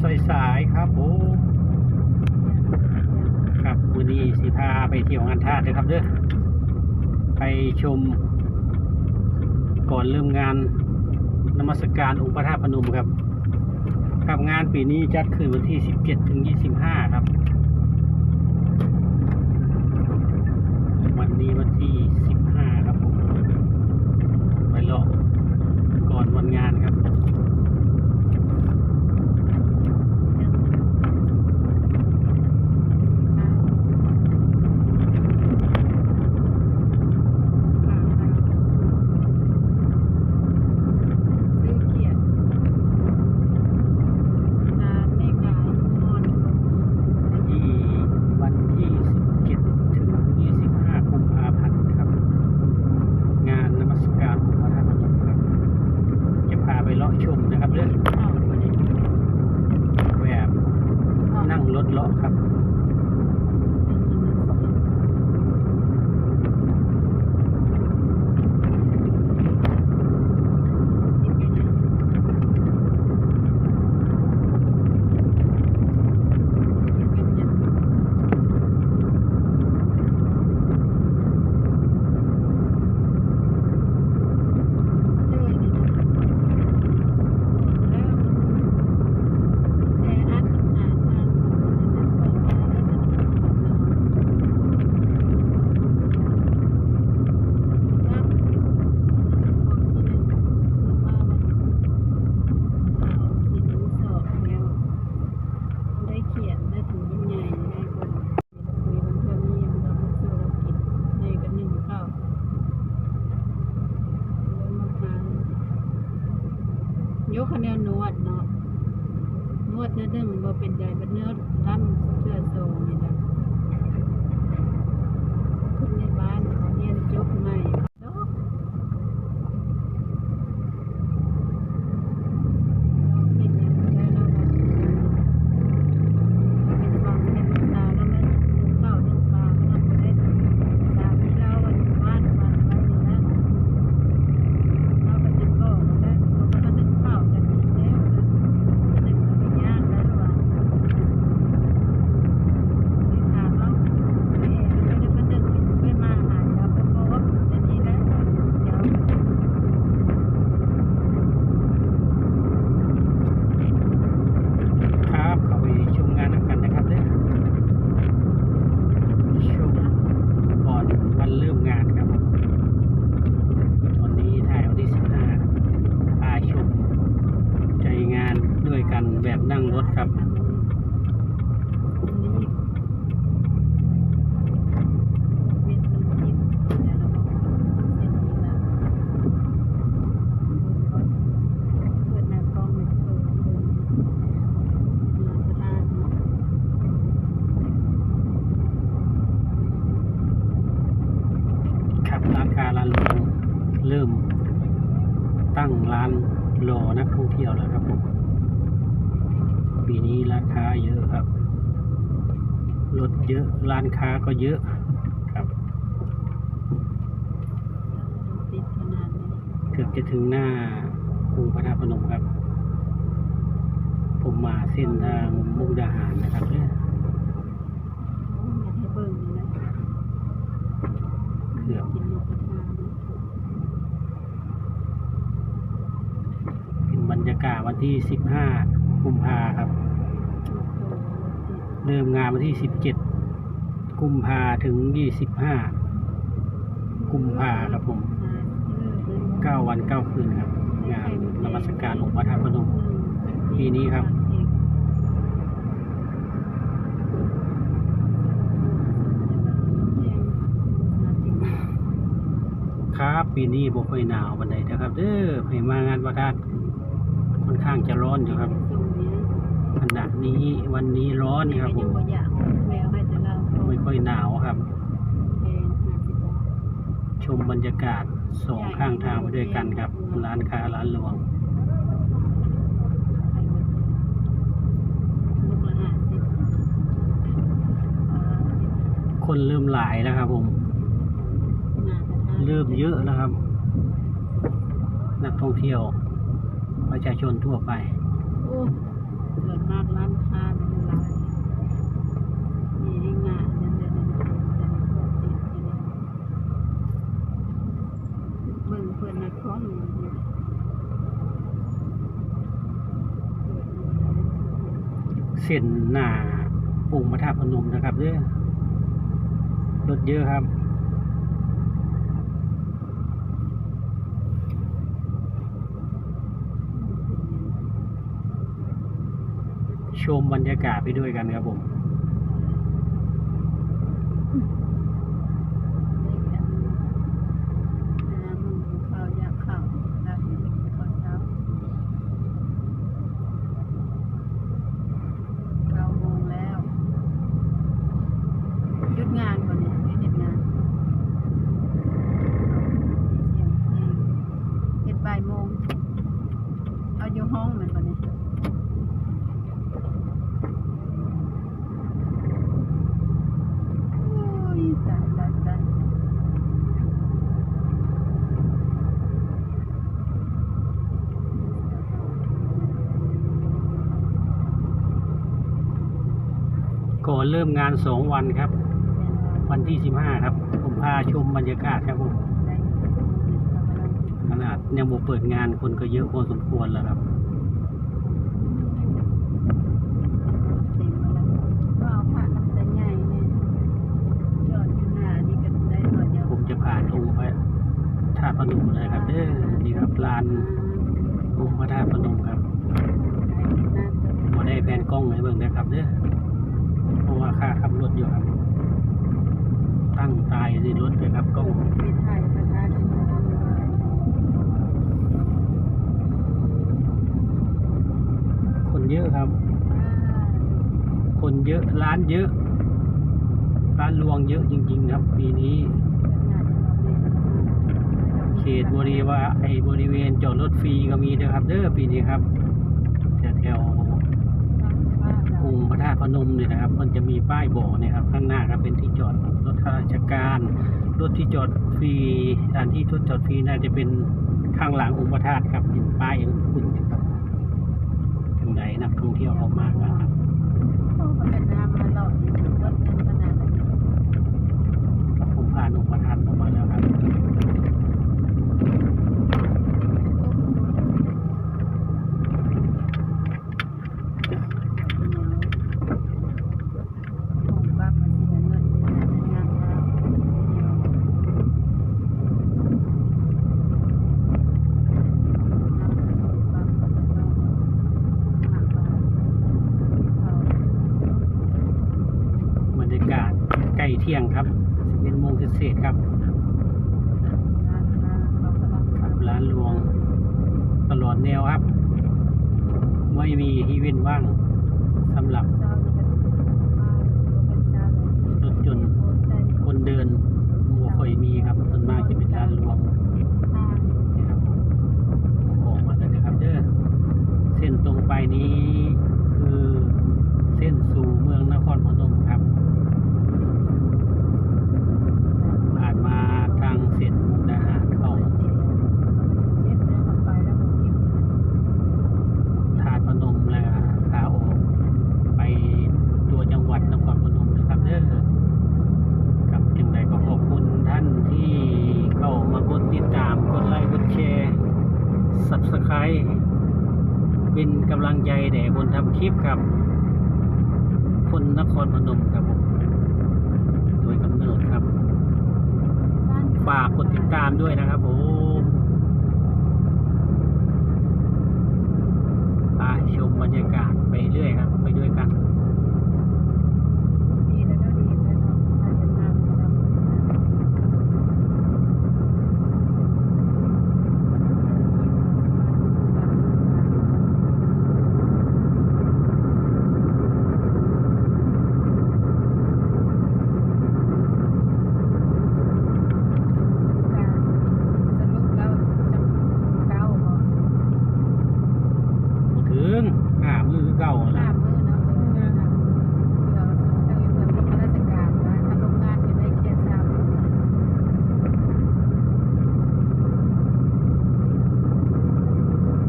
สดียับสายๆครับผมครับวันนี้สิพาไปเที่ยวงานทาเลยครับเด้อไปชม ก่อนเริ่มงานนมัสการองค์พระธาตุพนมครับครับงานปีนี้จัดขึ้นวันที่ 17 ถึง 25 ครับ วันนี้วันที่ 15 ครับผมไปเลาะก่อนวันงานครับ ซื้อเกียรติร้านไม่ขายนอน ที่วันที่ 17 ถึง 25 กุมภาพันธ์ครับ งานนมัสการองค์พระธาตุพนมครับ จะพาไปเลาะชมนะครับเรื่อง เข้าไปเลย แบบนั่งรถเลาะครับ ได้เขียนได้ถึงยิ่งใหญ่ได้คนคุยมันเพื่อมีมันเราซื้อเรากินในกันหนึ่งข้าวเริ่มมาทานยกคะแนวดเนาะนวดเนื้อเดิมบ่เป็นใดเป็นเนื้อร่ำเสื้อโซนี่นะคนในบ้านเขาเรียนจบใหม่ดอกเฮ็ดหยังบ่ได้แล้วนะเป็นความเป็นตาแล้วมันเข้าเรื่องปลาก็ต้องบ่ได้ตามที่เราวันบ้านวันวันนี้นะเราก็จะก็แล้วเราก็มานึ่งข้าวกันอีกแล้วนะนึ่งแล้วก็ย่างแล้วว่าไปถามเราไปเองไม่ได้มานึ่งไม่มาหาเราก็บอกว่าจะดีแล้วเดี๋ยว ครับเข้าไปชมงานนำกันนะครับเด้อชมก่อนวันเริ่มงานครับผมตอนนี้ถ่ายวันที่ 15พาชมใจงานด้วยกันแบบนั่งรถครับ ครับร้านค้าร้านรวงเริ่มตั้งร้านรอนักท่อง เที่ยวแล้วครับผมปีนี้ร้านค้าเยอะครับรถเยอะร้านค้าก็เยอะครับเกือบจะถึงหน้ากรุงพระธาตุพนมครับ ผมมาเส้นทางมุกดาหารนะครับเนี่ยเกือบเป็นบรรยากาศ วันที่ 15 กุมภาครับ เริ่มงานวันที่ 17 กุมภาถึง 25 กุมภาครับผม 9 วัน 9 คืนครับ งานนมัสการองค์พระธาตุพนมปีนี้ครับครับปีนี้บ่ค่อยหนาววันใดนะครับเด้อให้มางานพระธาตุ ข้างจะร้อนอยู่ครับขณะนี้วันนี้ร้อนครับผมไม่ค่อยหนาวครับ ชมบรรยากาศสองข้างทางไปด้วยกันครับ ร้านค้าร้านรวงคนเริ่มหลายแล้วครับผม เริ่มเยอะแล้วครับ นักท่องเที่ยวประ ชาชนทั่วไป โอ้เกิดมากร้านค้านั่นหลายมีให้งานนั่นเดี๋ยวนี้เดี๋ยวนี้พวกติดอยู่นี่เบิ่งเพิ่นนะคล้องอยู่นี่เกิดอยู่ได้เส้นหน้าองค์พระธาพนมนะครับเด้อรถเยอะครับ ชมบรรยากาศไปด้วยกันครับผม เด็กอันน้ำมันข้าวอยากข้าวได้ข้าวเช้าเก้าโมงแล้วหยุดงานก่อนเนี่ยหยุดงานเสียงเพลงเฮ็ดบ่ายโมงเอาอยู่ห้องเหมือนกันเนี่ยโอ้ยตายตายตาย ก่อน เริ่มงานสองวันครับ วันที่สิบห้าครับ ผมพาชมบรรยากาศครับผมขนาดยังบ่เปิดงานคนก็เยอะพอสมควรแล้วครับเต็มมาแล้วก็เอาผ้าน้ำตาใหญ่เนี่ยจอดอยู่หน้านี่ก็ได้หน่อยเดียวผมจะผ่านองค์พระธาตุพนมเลยครับเด้อนี่ครับลานองค์พระธาตุพนมครับพอได้แผนกล้องให้เบิ่งนะครับเด้อเพ ราะว่าค่าขับรถอยู่ครับ ตั้งตายในรถเลยครับกล้องคนเยอะครับ คนเยอะร้านเยอะ ร้านรวงเยอะจริง ๆ ครับ ปีนี้ เขตบริวาไอ้บริเวณจอดรถฟรีก็มีด้วยครับ เด้อปีนี้ครับแถวๆ องค์พระธาตุพนมเนี่ยนะครับ มันจะมีป้ายบอกเนี่ยครับข้างหน้าครับเป็นที่จอดรถราชการรถที่จอดฟรีสถานที่ทดจอดฟรีน่าจะเป็นข้างหลังองค์พระธาตุครับเห็นป้ายยังคุ้นอยู่ครับถึงไหนนักท่องเที่ยวออกมากครับ โอ้มันเป็นน้ำมาหลอดอยู่รถเป็นขนาดนั้น ผมผ่านองค์พระธาตุออกมาแล้วครับ ของบ้านมันเสียเงินในงานแล้วน้ำบ้านก็จะต้องหาบ้านเขา บรรยากาศใกล้ เที่ยงครับ11โมงเศษครับร้านค้าเขากำลังครับร้านรวง ตลอดแนวครับ ไม่มีที่เว้นว่างสำหรับ เจ้านี่ก็มาเป็นเจ้าเลย รถยนต์ โอ้ใจ คนเดินมัวค่อยมีครับส่วนมากจะเป็นร้านรวง ทาง นะครับออกมาแล้วนะครับเด้อเส้นตรงไปนี้คือเส้นสู่เมืองนครพนมครับ ผ่านมาทางเส้นมุกดาหารเข้า เจ็บเลยเข้าไปแล้วผมกิน ธาตุพนมและขาออกไปตัวจังหวัดนครพนมนะครับเด้อกับจังใดก็ขอบคุณท่านที่เข้ามากดติดตามกดไลค์กดแชร์ subscribe เป็นกำลังใจแด่คนทำค ลิปครับ คนนครพนมครับผม โดยกำเนิดครับ ฝากกดติดตามด้วยนะครับผมไปชมบรรยากาศไปเรื่อยครับ ไปด้วยกัน ดีแล้วก็ดีแล้วเนาะอาจจะมาแล้วสรุปแล้วจะเก้าบ่ ถึงหามือเก่า ลา แล้ว บมือเนาะเออนะเผื่อเผื่อเผื่อพวกข้าราชการว่าทำโรงงานอยู่ในเขตสาม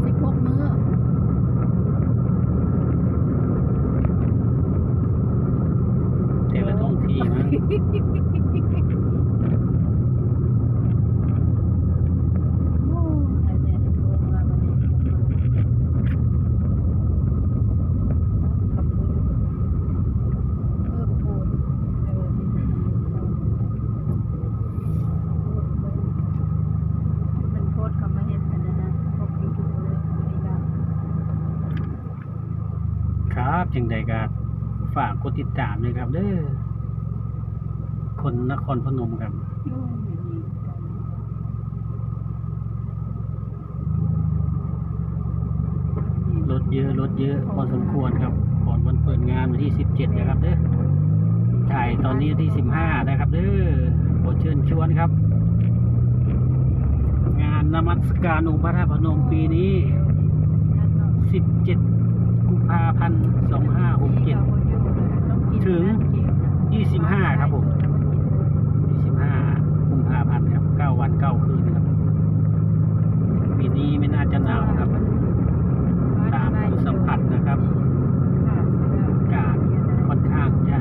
สิบหกมื้อ ครับ จังใดก็ฝากกดติดตามเลยครับ เด้อคนนครพนมครับรถเยอะรถเยอะพอสมควรครับก่อนวันเปิดงานวันที่17นะครับ เด้อถ่ายตอนนี้วันที่15นะครับ เด้อขอเชิญชวนครับ งานนมัสการองค์พระธาตุพนมปีนี้17 กุมภาพันธ์สองห้าหกเจ็ดถึงยี่สิบห้าครับผมยี่สิบห้ากุมภาพันธ์ครับเก้าวันเก้าคืนครับปีนี้ไม่น่าจะหนาวครับ ตามผู้สัมผัสนะครับอากาศค่อนข้างจะ